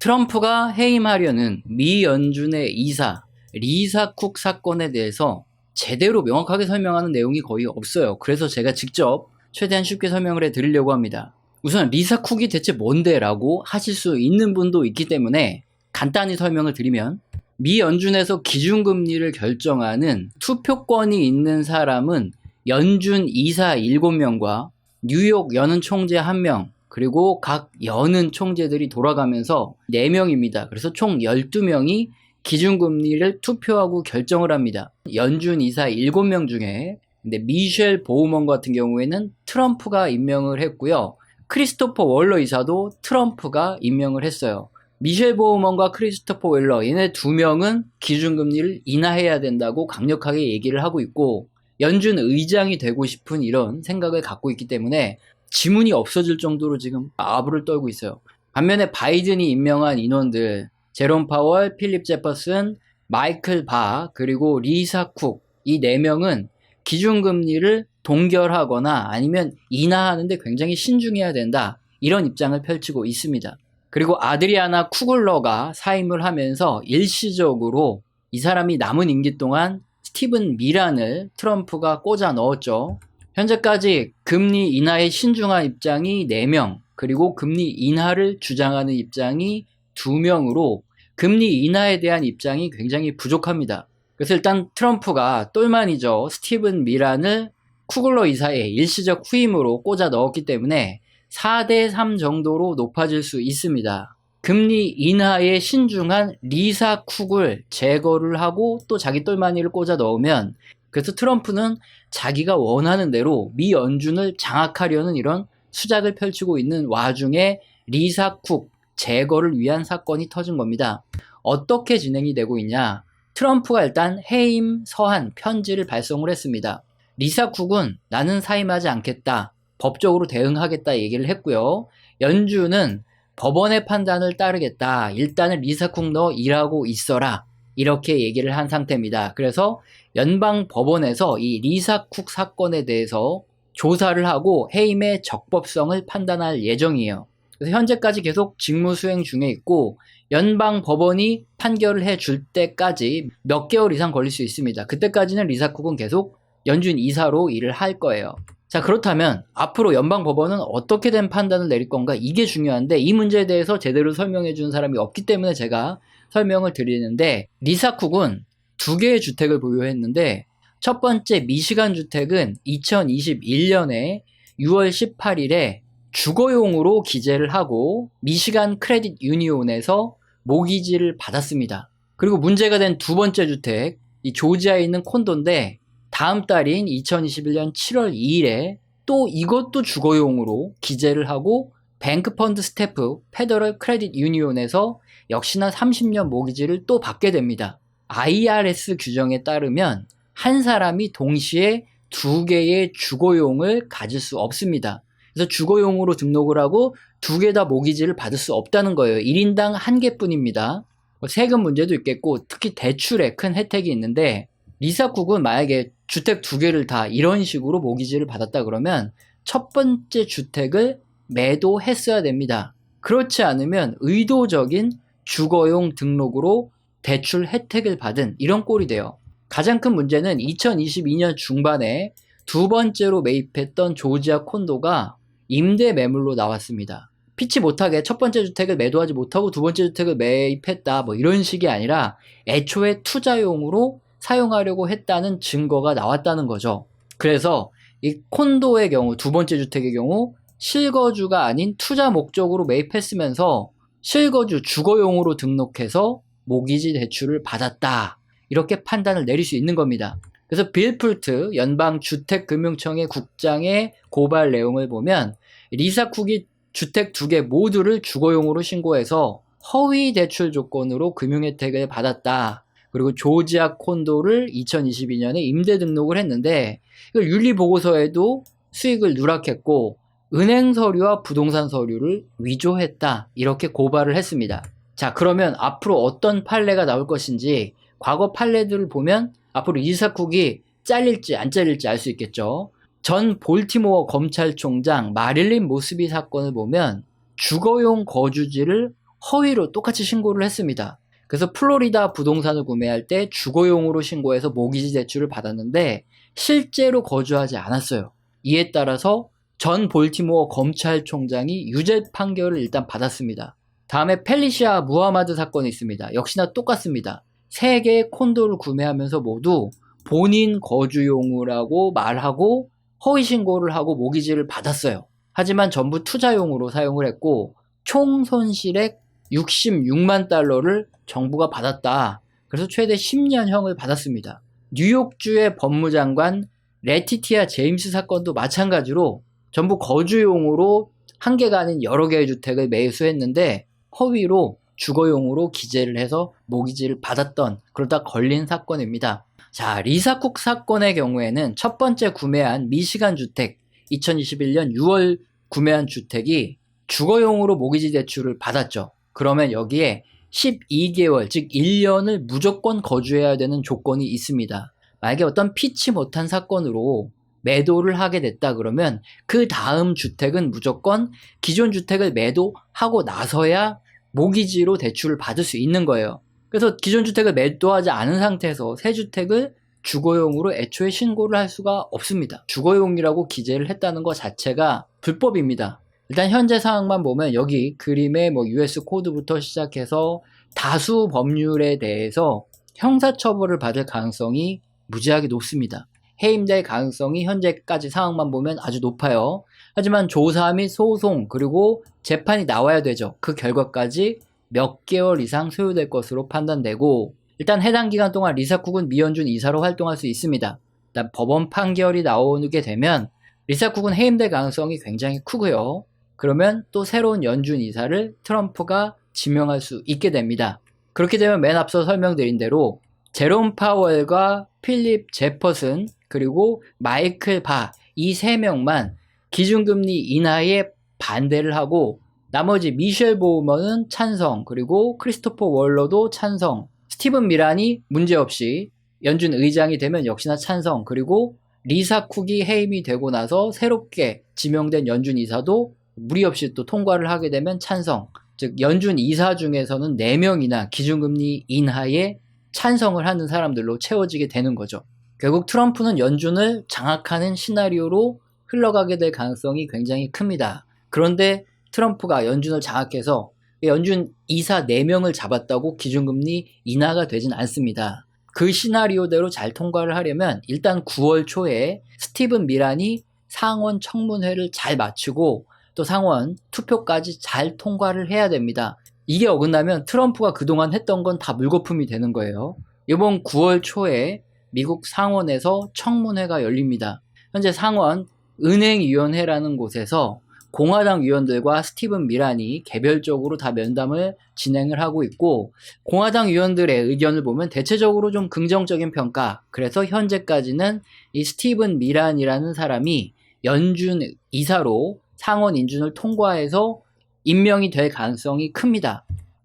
트럼프가 해임하려는 미 연준의 이사 리사 쿡 사건에 대해서 제대로 명확하게 설명하는 내용이 거의 없어요. 그래서 제가 직접 최대한 쉽게 설명을 해 드리려고 합니다. 우선 리사 쿡이 대체 뭔데 라고 하실 수 있는 분도 있기 때문에 간단히 설명을 드리면 미 연준에서 기준금리를 결정하는 투표권이 있는 사람은 연준 이사 7명과 뉴욕 연은 총재 1명, 그리고 각 연은 총재들이 돌아가면서 4명입니다. 그래서 총 12명이 기준금리를 투표하고 결정을 합니다. 연준 이사 7명 중에 근데 미셸 보우먼 같은 경우에는 트럼프가 임명을 했고요. 크리스토퍼 월러 이사도 트럼프가 임명을 했어요. 미셸 보우먼과 크리스토퍼 웰러 얘네 두 명은 기준금리를 인하해야 된다고 강력하게 얘기를 하고 있고 연준 의장이 되고 싶은 이런 생각을 갖고 있기 때문에 지문이 없어질 정도로 지금 아부를 떨고 있어요. 반면에 바이든이 임명한 인원들 제롬 파월, 필립 제퍼슨, 마이클 바 그리고 리사 쿡 이 네 명은 기준금리를 동결하거나 아니면 인하하는데 굉장히 신중해야 된다 이런 입장을 펼치고 있습니다. 그리고 아드리아나 쿠글러가 사임을 하면서 일시적으로 이 사람이 남은 임기 동안 스티븐 미란을 트럼프가 꽂아 넣었죠. 현재까지 금리 인하에 신중한 입장이 4명, 그리고 금리 인하를 주장하는 입장이 2명으로 금리 인하에 대한 입장이 굉장히 부족합니다. 그래서 일단 트럼프가 똘만이죠. 스티븐 미란을 쿠글러 이사의 일시적 후임으로 꽂아 넣었기 때문에 4대3 정도로 높아질 수 있습니다. 금리 인하에 신중한 리사 쿡을 제거를 하고 또 자기 똘마니를 꽂아 넣으면 그래서 트럼프는 자기가 원하는 대로 미 연준을 장악하려는 이런 수작을 펼치고 있는 와중에 리사 쿡 제거를 위한 사건이 터진 겁니다. 어떻게 진행이 되고 있냐? 트럼프가 일단 해임 서한 편지를 발송을 했습니다. 리사 쿡은 나는 사임하지 않겠다. 법적으로 대응하겠다 얘기를 했고요. 연준은 법원의 판단을 따르겠다. 일단은 리사 쿡 너 일하고 있어라. 이렇게 얘기를 한 상태입니다. 그래서 연방 법원에서 이 리사 쿡 사건에 대해서 조사를 하고 해임의 적법성을 판단할 예정이에요. 그래서 현재까지 계속 직무 수행 중에 있고 연방 법원이 판결을 해 줄 때까지 몇 개월 이상 걸릴 수 있습니다. 그때까지는 리사 쿡은 계속 연준 이사로 일을 할 거예요. 자, 그렇다면 앞으로 연방 법원은 어떻게 된 판단을 내릴 건가? 이게 중요한데 이 문제에 대해서 제대로 설명해 주는 사람이 없기 때문에 제가 설명을 드리는데 리사 쿡은 두 개의 주택을 보유했는데 첫 번째 미시간 주택은 2021년에 6월 18일에 주거용으로 기재를 하고 미시간 크레딧 유니온에서 모기지를 받았습니다. 그리고 문제가 된 두 번째 주택, 이 조지아에 있는 콘도인데 다음 달인 2021년 7월 2일에 또 이것도 주거용으로 기재를 하고 뱅크펀드 스태프 페더럴 크레딧 유니온에서 역시나 30년 모기지를 또 받게 됩니다. IRS 규정에 따르면 한 사람이 동시에 두 개의 주거용을 가질 수 없습니다. 그래서 주거용으로 등록을 하고 두 개 다 모기지를 받을 수 없다는 거예요. 1인당 한 개뿐입니다. 뭐 세금 문제도 있겠고 특히 대출에 큰 혜택이 있는데 리사국은 만약에 주택 두 개를 다 이런 식으로 모기지를 받았다 그러면 첫 번째 주택을 매도했어야 됩니다. 그렇지 않으면 의도적인 주거용 등록으로 대출 혜택을 받은 이런 꼴이 돼요. 가장 큰 문제는 2022년 중반에 두 번째로 매입했던 조지아 콘도가 임대 매물로 나왔습니다. 피치 못하게 첫 번째 주택을 매도하지 못하고 두 번째 주택을 매입했다 뭐 이런 식이 아니라 애초에 투자용으로 사용하려고 했다는 증거가 나왔다는 거죠. 그래서 이 콘도의 경우 두 번째 주택의 경우 실거주가 아닌 투자 목적으로 매입했으면서 실거주 주거용으로 등록해서 모기지 대출을 받았다. 이렇게 판단을 내릴 수 있는 겁니다. 그래서 빌 풀트 연방주택금융청의 국장의 고발 내용을 보면 리사 쿡이 주택 두 개 모두를 주거용으로 신고해서 허위 대출 조건으로 금융 혜택을 받았다. 그리고 조지아 콘도를 2022년에 임대 등록을 했는데 이걸 윤리 보고서에도 수익을 누락했고 은행 서류와 부동산 서류를 위조했다. 이렇게 고발을 했습니다. 자, 그러면 앞으로 어떤 판례가 나올 것인지 과거 판례들을 보면 앞으로 이사쿡이 잘릴지 안 잘릴지 알 수 있겠죠. 전 볼티모어 검찰총장 마릴린 모스비 사건을 보면 주거용 거주지를 허위로 똑같이 신고를 했습니다. 그래서 플로리다 부동산을 구매할 때 주거용으로 신고해서 모기지 대출을 받았는데 실제로 거주하지 않았어요. 이에 따라서 전 볼티모어 검찰총장이 유죄 판결을 일단 받았습니다. 다음에 펠리시아 무하마드 사건이 있습니다. 역시나 똑같습니다. 세 개의 콘도를 구매하면서 모두 본인 거주용으라고 말하고 허위 신고를 하고 모기지를 받았어요. 하지만 전부 투자용으로 사용을 했고 총 손실액 66만 달러를 정부가 받았다. 그래서 최대 10년형을 받았습니다. 뉴욕주의 법무장관 레티티아 제임스 사건도 마찬가지로 전부 거주용으로 한 개가 아닌 여러 개의 주택을 매수했는데 허위로 주거용으로 기재를 해서 모기지를 받았던 그러다 걸린 사건입니다. 자, 리사쿡 사건의 경우에는 첫 번째 구매한 미시간 주택 2021년 6월 구매한 주택이 주거용으로 모기지 대출을 받았죠. 그러면 여기에 12개월, 즉 1년을 무조건 거주해야 되는 조건이 있습니다. 만약에 어떤 피치 못한 사건으로 매도를 하게 됐다 그러면 그 다음 주택은 무조건 기존 주택을 매도하고 나서야 모기지로 대출을 받을 수 있는 거예요. 그래서 기존 주택을 매도하지 않은 상태에서 새 주택을 주거용으로 애초에 신고를 할 수가 없습니다. 주거용이라고 기재를 했다는 것 자체가 불법입니다. 일단 현재 상황만 보면 여기 그림의 뭐 US 코드부터 시작해서 다수 법률에 대해서 형사처벌을 받을 가능성이 무지하게 높습니다. 해임될 가능성이 현재까지 상황만 보면 아주 높아요. 하지만 조사 및 소송 그리고 재판이 나와야 되죠. 그 결과까지 몇 개월 이상 소요될 것으로 판단되고 일단 해당 기간 동안 리사쿡은 미연준 이사로 활동할 수 있습니다. 일단 법원 판결이 나오게 되면 리사쿡은 해임될 가능성이 굉장히 크고요. 그러면 또 새로운 연준 이사를 트럼프가 지명할 수 있게 됩니다. 그렇게 되면 맨 앞서 설명드린 대로 제롬 파월과 필립 제퍼슨 그리고 마이클 바 이 세 명만 기준금리 인하에 반대를 하고 나머지 미셸 보우먼은 찬성 그리고 크리스토퍼 월러도 찬성 스티븐 미란이 문제없이 연준 의장이 되면 역시나 찬성 그리고 리사 쿡이 해임이 되고 나서 새롭게 지명된 연준 이사도 무리 없이 또 통과를 하게 되면 찬성 즉 연준 이사 중에서는 4명이나 기준금리 인하에 찬성을 하는 사람들로 채워지게 되는 거죠. 결국 트럼프는 연준을 장악하는 시나리오로 흘러가게 될 가능성이 굉장히 큽니다. 그런데 트럼프가 연준을 장악해서 연준 이사 4명을 잡았다고 기준금리 인하가 되진 않습니다. 그 시나리오대로 잘 통과를 하려면 일단 9월 초에 스티븐 미란이 상원 청문회를 잘 마치고 또 상원 투표까지 잘 통과를 해야 됩니다. 이게 어긋나면 트럼프가 그동안 했던 건 다 물거품이 되는 거예요. 이번 9월 초에 미국 상원에서 청문회가 열립니다. 현재 상원 은행위원회라는 곳에서 공화당 위원들과 스티븐 미란이 개별적으로 다 면담을 진행을 하고 있고 공화당 위원들의 의견을 보면 대체적으로 좀 긍정적인 평가 그래서 현재까지는 이 스티븐 미란이라는 사람이 연준 이사로 상원 인준을 통과해서 임명이 될 가능성이 큽니다.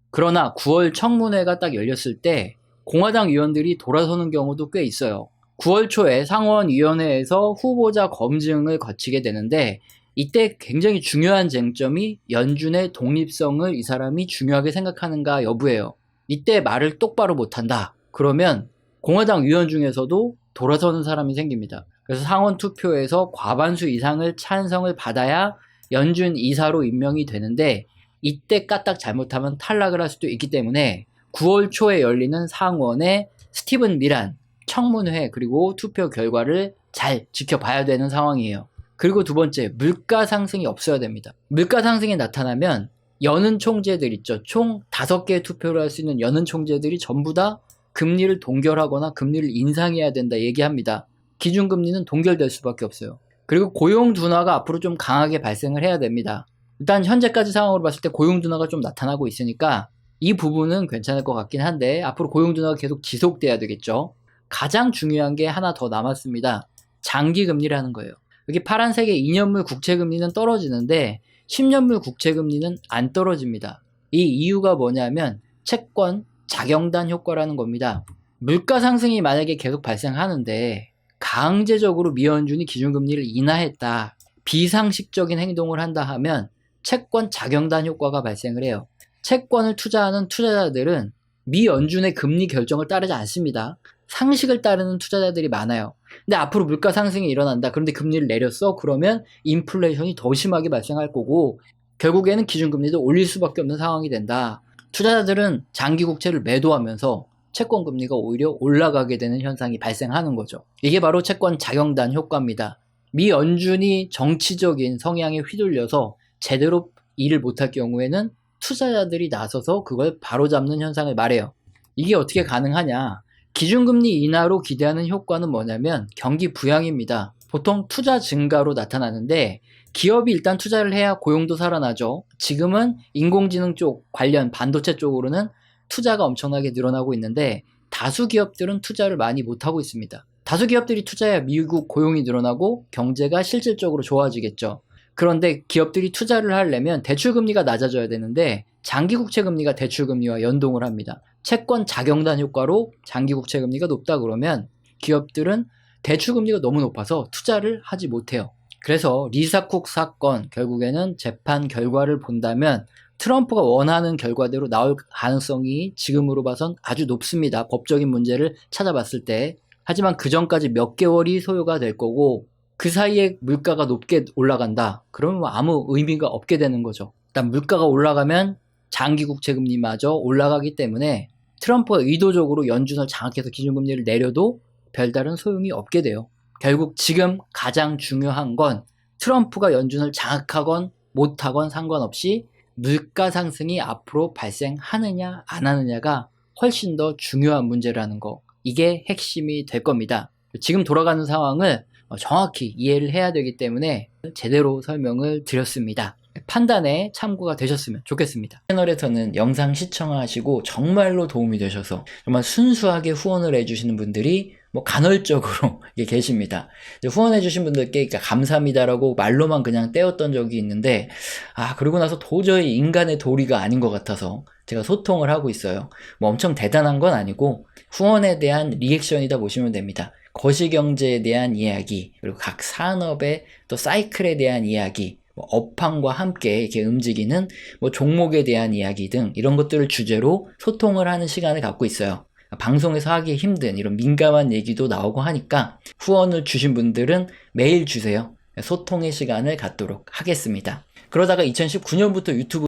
그러나 9월 청문회가 딱 열렸을 때 공화당 위원들이 돌아서는 경우도 꽤 있어요. 9월 초에 상원위원회에서 후보자 검증을 거치게 되는데 이때 굉장히 중요한 쟁점이 연준의 독립성을 이 사람이 중요하게 생각하는가 여부예요. 이때 말을 똑바로 못한다. 그러면 공화당 위원 중에서도 돌아서는 사람이 생깁니다. 그래서 상원 투표에서 과반수 이상을 찬성을 받아야 연준 이사로 임명이 되는데 이때 까딱 잘못하면 탈락을 할 수도 있기 때문에 9월 초에 열리는 상원의 스티븐 미란 청문회 그리고 투표 결과를 잘 지켜봐야 되는 상황이에요. 그리고 두 번째, 물가 상승이 없어야 됩니다. 물가 상승이 나타나면 여는 총재들 있죠. 총 다섯 개의 투표를 할 수 있는 여는 총재들이 전부 다 금리를 동결하거나 금리를 인상해야 된다 얘기합니다. 기준금리는 동결될 수밖에 없어요. 그리고 고용 둔화가 앞으로 좀 강하게 발생을 해야 됩니다. 일단 현재까지 상황으로 봤을 때 고용 둔화가 좀 나타나고 있으니까 이 부분은 괜찮을 것 같긴 한데 앞으로 고용 둔화가 계속 지속돼야 되겠죠. 가장 중요한 게 하나 더 남았습니다. 장기 금리라는 거예요. 여기 파란색의 2년물 국채 금리는 떨어지는데 10년물 국채 금리는 안 떨어집니다. 이 이유가 뭐냐면 채권 자경단 효과라는 겁니다. 물가 상승이 만약에 계속 발생하는데 강제적으로 미연준이 기준금리를 인하했다. 비상식적인 행동을 한다 하면 채권 자경단 효과가 발생을 해요. 채권을 투자하는 투자자들은 미 연준의 금리 결정을 따르지 않습니다. 상식을 따르는 투자자들이 많아요. 근데 앞으로 물가 상승이 일어난다. 그런데 금리를 내렸어? 그러면 인플레이션이 더 심하게 발생할 거고 결국에는 기준금리도 올릴 수밖에 없는 상황이 된다. 투자자들은 장기 국채를 매도하면서 채권 금리가 오히려 올라가게 되는 현상이 발생하는 거죠. 이게 바로 채권 자경단 효과입니다. 미 연준이 정치적인 성향에 휘둘려서 제대로 일을 못할 경우에는 투자자들이 나서서 그걸 바로잡는 현상을 말해요. 이게 어떻게 가능하냐? 기준금리 인하로 기대하는 효과는 뭐냐면 경기 부양입니다. 보통 투자 증가로 나타나는데 기업이 일단 투자를 해야 고용도 살아나죠. 지금은 인공지능 쪽 관련 반도체 쪽으로는 투자가 엄청나게 늘어나고 있는데 다수 기업들은 투자를 많이 못하고 있습니다. 다수 기업들이 투자해야 미국 고용이 늘어나고 경제가 실질적으로 좋아지겠죠. 그런데 기업들이 투자를 하려면 대출 금리가 낮아져야 되는데 장기 국채 금리가 대출 금리와 연동을 합니다. 채권 자경단 효과로 장기 국채 금리가 높다 그러면 기업들은 대출 금리가 너무 높아서 투자를 하지 못해요. 그래서 리사쿡 사건 결국에는 재판 결과를 본다면 트럼프가 원하는 결과대로 나올 가능성이 지금으로 봐선 아주 높습니다. 법적인 문제를 찾아봤을 때. 하지만 그 전까지 몇 개월이 소요가 될 거고 그 사이에 물가가 높게 올라간다. 그러면 뭐 아무 의미가 없게 되는 거죠. 일단 물가가 올라가면 장기 국채 금리마저 올라가기 때문에 트럼프가 의도적으로 연준을 장악해서 기준금리를 내려도 별다른 소용이 없게 돼요. 결국 지금 가장 중요한 건 트럼프가 연준을 장악하건 못하건 상관없이 물가 상승이 앞으로 발생하느냐 안 하느냐가 훨씬 더 중요한 문제라는 거. 이게 핵심이 될 겁니다. 지금 돌아가는 상황을 정확히 이해를 해야 되기 때문에 제대로 설명을 드렸습니다. 판단에 참고가 되셨으면 좋겠습니다. 채널에서는 영상 시청하시고 정말로 도움이 되셔서 정말 순수하게 후원을 해주시는 분들이 뭐 간헐적으로 계십니다. 후원해주신 분들께 감사합니다라고 말로만 그냥 떼었던 적이 있는데, 아, 그러고 나서 도저히 인간의 도리가 아닌 것 같아서 제가 소통을 하고 있어요. 뭐 엄청 대단한 건 아니고, 후원에 대한 리액션이다 보시면 됩니다. 거시경제에 대한 이야기, 그리고 각 산업의 또 사이클에 대한 이야기, 뭐 업황과 함께 이렇게 움직이는 뭐 종목에 대한 이야기 등 이런 것들을 주제로 소통을 하는 시간을 갖고 있어요. 방송에서 하기 힘든 이런 민감한 얘기도 나오고 하니까 후원을 주신 분들은 매일 주세요. 소통의 시간을 갖도록 하겠습니다. 그러다가 2019년부터 유튜브